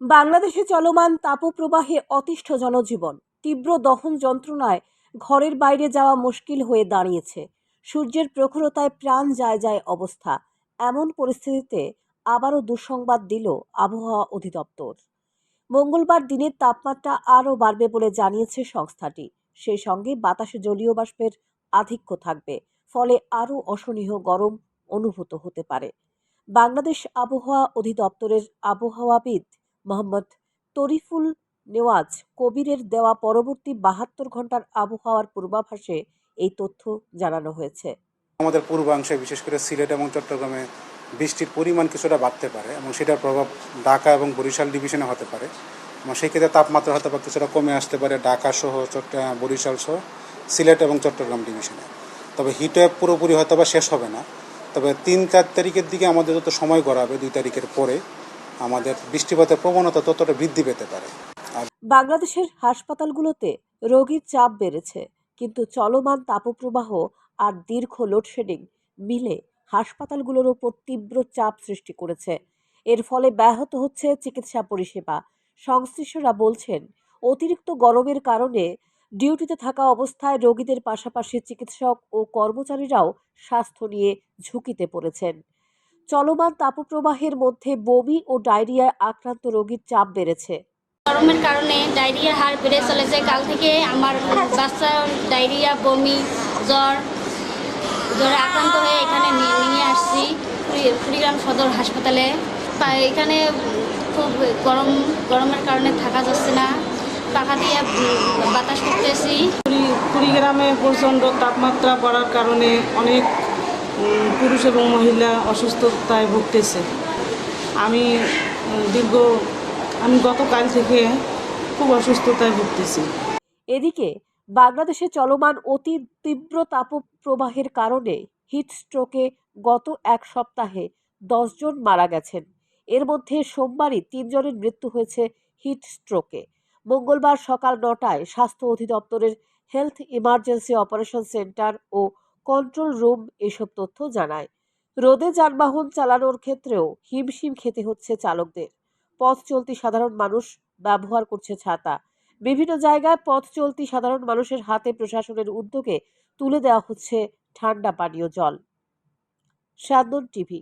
বাংলাদেশে চলমান তাপপ্রবাহে অতিষ্ঠ জনজীবন, তীব্র দহন যন্ত্রণায় ঘরের বাইরে যাওয়া মুশকিল হয়ে দাঁড়িয়েছে। সূর্যের প্রখরতায় প্রাণ যায় যায় অবস্থা। এমন পরিস্থিতিতে আবারও দুঃসংবাদ দিল আবহাওয়া অধিদপ্তর। মঙ্গলবার দিনের তাপমাত্রা আরও বাড়বে বলে জানিয়েছে সংস্থাটি। সেই সঙ্গে বাতাসে জলীয় বাষ্পের আধিক্য থাকবে, ফলে আরও অসহনীয় গরম অনুভূত হতে পারে। বাংলাদেশ আবহাওয়া অধিদপ্তরের আবহাওয়াবিদ মোহাম্মদ তরিফুল নেওয়াজ কবিরের দেওয়া পরবর্তী বাহাত্তর ঘণ্টার আবহাওয়ার পূর্বাভাসে এই তথ্য জানানো হয়েছে। আমাদের পূর্বাংশে বিশেষ করে সিলেট এবং চট্টগ্রামে বৃষ্টির পরিমাণ কিছুটা বাড়তে পারে এবং সেটার প্রভাব ঢাকা এবং বরিশাল ডিভিশনে হতে পারে। এবং সেই ক্ষেত্রে তাপমাত্রা হয়তো বা কিছুটা কমে আসতে পারে ঢাকা সহ বরিশাল সহ সিলেট এবং চট্টগ্রাম ডিভিশনে তবে হিটওয়েভ পুরোপুরি হয়তো বা শেষ হবে না। তবে তিন চার তারিখের দিকে আমাদের যত সময় গড়াবে দুই তারিখের পরে আমাদের বৃষ্টিপাতের প্রবণতা ততটা বৃদ্ধি পেতে পারে। বাংলাদেশের হাসপাতালগুলোতে রোগীর চাপ বেড়েছে, কিন্তু চলমান তাপপ্রবাহ আর দীর্ঘ লোডশেডিং মিলে হাসপাতালগুলোর ওপর তীব্র চাপ সৃষ্টি করেছে। এর ফলে ব্যাহত হচ্ছে চিকিৎসা পরিষেবা। সংশ্লিষ্টরা বলছেন, অতিরিক্ত গরমের কারণে ডিউটিতে থাকা অবস্থায় রোগীদের পাশাপাশি চিকিৎসক ও কর্মচারীরাও স্বাস্থ্য নিয়ে ঝুঁকিতে পড়েছেন। চলমান তাপপ্রবাহের মধ্যে বমি ও ডায়রিয়ায় আক্রান্ত রোগীর চাপ বেড়েছে। গরমের কারণে ডায়রিয়ার হার বেড়ে চলেছে। কাল থেকে আমার বাচ্চা ডায়রিয়া বমি জ্বর জ্বরে আক্রান্ত হয়ে এখানে নিয়ে নিয়ে আসছি কুড়ি- কুড়িগ্রাম সদর হাসপাতালে। এখানে খুব গরম গরমের কারণে থাকা যাচ্ছে না। পাখা দিয়ে বাতাস করতেছি। কুড়ি- কুড়িগ্রামে প্রচণ্ড তাপমাত্রা বাড়ার কারণে অনেক পুরুষ এবং মহিলা অসুস্থতায় ভুগতেছে। আমি দীর্ঘ, আমি গতকাল থেকে খুব অসুস্থতায় ভুগতেছি। এদিকে, বাংলাদেশে চলমান অতি তীব্র তাপপ্রবাহের কারণে হিট স্ট্রোকে গত এক সপ্তাহে জন মারা গেছেন। এর মধ্যে সোমবারই তিনজনের মৃত্যু হয়েছে হিট স্ট্রোকে। মঙ্গলবার সকাল নটায় স্বাস্থ্য অধিদপ্তরের হেলথ ইমার্জেন্সি অপারেশন সেন্টার ও কন্ট্রোল রুম এসব তথ্য জানায়। রোদে যানবাহন চালানোর ক্ষেত্রেও হিমশিম খেতে হচ্ছে চালকদের। পথ চলতি সাধারণ মানুষ ব্যবহার করছে ছাতা। বিভিন্ন জায়গায় পথ চলতি সাধারণ মানুষের হাতে প্রশাসনের উদ্যোগে তুলে দেওয়া হচ্ছে ঠান্ডা পানীয় জল। Southern TV